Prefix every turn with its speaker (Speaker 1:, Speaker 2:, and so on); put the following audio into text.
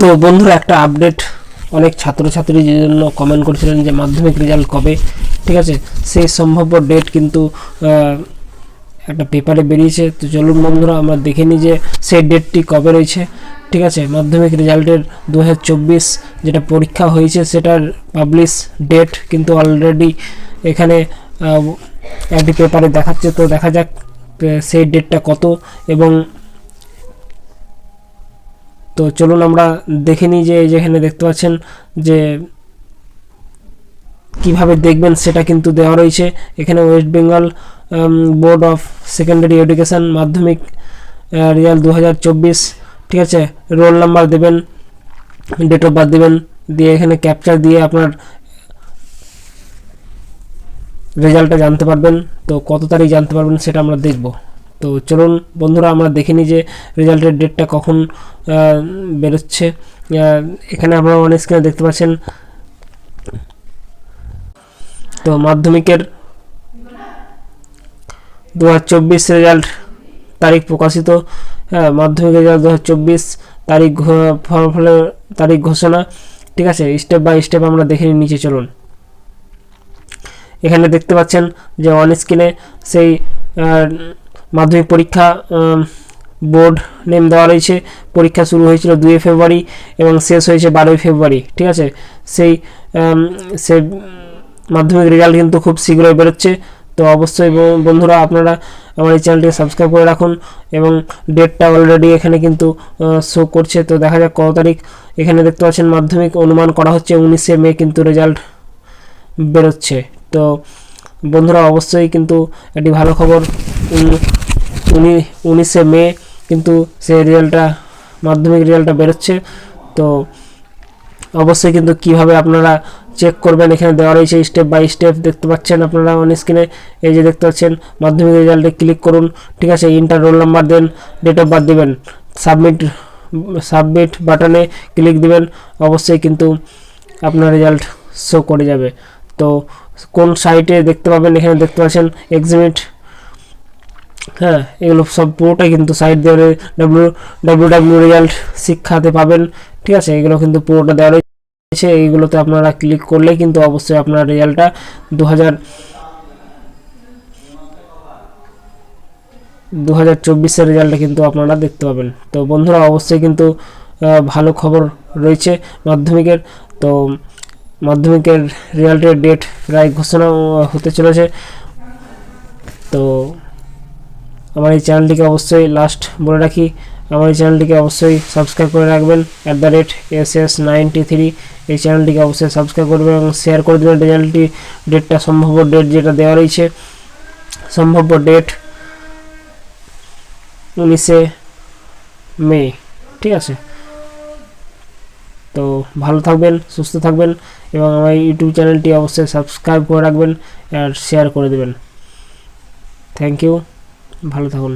Speaker 1: তো বন্ধুরা, একটা আপডেট অনেক ছাত্রছাত্রী যে জন্য কমেন্ট করেছিলেন যে মাধ্যমিক রেজাল্ট কবে, ঠিক আছে? সেই সম্ভাব্য ডেট কিন্তু একটা পেপারে বেরিয়েছে। তো চলুন বন্ধুরা, আমরা দেখে নিই যে সেই ডেটটি কবে রয়েছে, ঠিক আছে? মাধ্যমিক রেজাল্টের দু হাজার চব্বিশ যেটা পরীক্ষা হয়েছে, সেটার পাবলিশ ডেট কিন্তু অলরেডি এখানে একটি পেপারে দেখাচ্ছে। তো দেখা যাক সেই ডেটটা কত এবং তো চলুন আমরা দেখে নিই যে যেখানে দেখতে পাচ্ছেন যে কীভাবে দেখবেন সেটা কিন্তু দেওয়া রয়েছে। এখানে West Bengal board of secondary education Madhyamik result দু ঠিক আছে? রোল নাম্বার দেবেন, ডেট অফ বার্থ দেবেন, দিয়ে এখানে ক্যাপচার দিয়ে আপনার রেজাল্টটা জানতে পারবেন। তো কত তারিখ জানতে পারবেন সেটা আমরা দেখব। তো চলুন বন্ধুরা, আমরা দেখে নিই যে রেজাল্টের ডেটটা কখন বেরোচ্ছে। এখানে আপনারা অনেক স্ক্রিনে দেখতে পাচ্ছেন। তো মাধ্যমিকের দু হাজার চব্বিশ রেজাল্ট তারিখ প্রকাশিত। হ্যাঁ মাধ্যমিক রেজাল্ট দু হাজার চব্বিশ তারিখ ফলাফলের তারিখ ঘোষণা। ঠিক আছে স্টেপ বাই স্টেপ আমরা দেখে নিচে, চলুন। এখানে দেখতে পাচ্ছেন যে অন স্ক্রিনে সেই মাধ্যমিক পরীক্ষা বোর্ড নেম দেওয়া রয়েছে। পরীক্ষা শুরু হয়েছিল দুই ফেব্রুয়ারি এবং শেষ হয়েছে বারোই ফেব্রুয়ারি, ঠিক আছে? সেই সে মাধ্যমিক রেজাল্ট কিন্তু খুব শীঘ্রই বেরোচ্ছে। তো অবশ্যই বন্ধুরা, আপনারা আমার এই চ্যানেলটিকে সাবস্ক্রাইব করে রাখুন এবং ডেটটা অলরেডি এখানে কিন্তু শো করছে। তো দেখা যাক কত তারিখ। এখানে দেখতে পাচ্ছেন মাধ্যমিক অনুমান করা হচ্ছে উনিশে মে কিন্তু রেজাল্ট বেরোচ্ছে। তো বন্ধুরা অবশ্যই কিন্তু একটি ভালো খবর। উনি- উনি উনিশে মে কিন্তু সেই রেজাল্টটা মাধ্যমিক রেজাল্টটা বেরোচ্ছে। তো অবশ্যই কিন্তু কীভাবে আপনারা চেক করবেন, এখানে দেওয়া রয়েছে স্টেপ বাই স্টেপ দেখতে পাচ্ছেন আপনারা অন স্ক্রিনে এই যে দেখতে পাচ্ছেন, মাধ্যমিক রেজাল্টে ক্লিক করুন। ঠিক আছে enter roll number then date of birth দেবেন। সাবমিট সাবমিট বাটনে ক্লিক দিবেন। অবশ্যই কিন্তু আপনার রেজাল্ট শো করে যাবে। তো কোন সাইটে দেখতে পাবেন, এখানে দেখতে পাচ্ছেন এক্সিমিট হ্যাঁ এগুলো সব পুরোটাই কিন্তু সাইট দেওয়া ডাব্লিউ ডাব্লিউ ডাব্লিউ রেজাল্ট শিক্ষাতে পাবেন। ঠিক আছে, এগুলো কিন্তু পুরোটা দেওয়া রয়েছে। এইগুলোতে আপনারা ক্লিক করলে কিন্তু অবশ্যই আপনার রেজাল্টটা দু হাজার দু হাজার চব্বিশের রেজাল্টটা কিন্তু আপনারা দেখতে পাবেন। তো বন্ধুরা, অবশ্যই কিন্তু ভালো খবর রয়েছে মাধ্যমিকের। তো মাধ্যমিকের রেজাল্টের ডেট প্রায় ঘোষণা হতে চলেছে। তো আমার এই চ্যানেলটিকে অবশ্যই লাস্ট বলে রাখি। আমার এই চ্যানেলটিকে অবশ্যই সাবস্ক্রাইব করে রাখবেন। At the rate S S ninety three এই চ্যানেলটিকে অবশ্যই সাবস্ক্রাইব করবেন এবং শেয়ার করে দেবেন। রেজাল্টটি ডেটটা সম্ভাব্য ডেট যেটা দেওয়া রয়েছে, সম্ভাব্য ডেট উনিশে মে, ঠিক আছে? তো ভালো থাকবেন, সুস্থ থাকবেন এবং আমার ইউটিউব চ্যানেলটি অবশ্যই সাবস্ক্রাইব করে রাখবেন আর শেয়ার করে দেবেন। থ্যাংক ইউ ভালো থাকুন।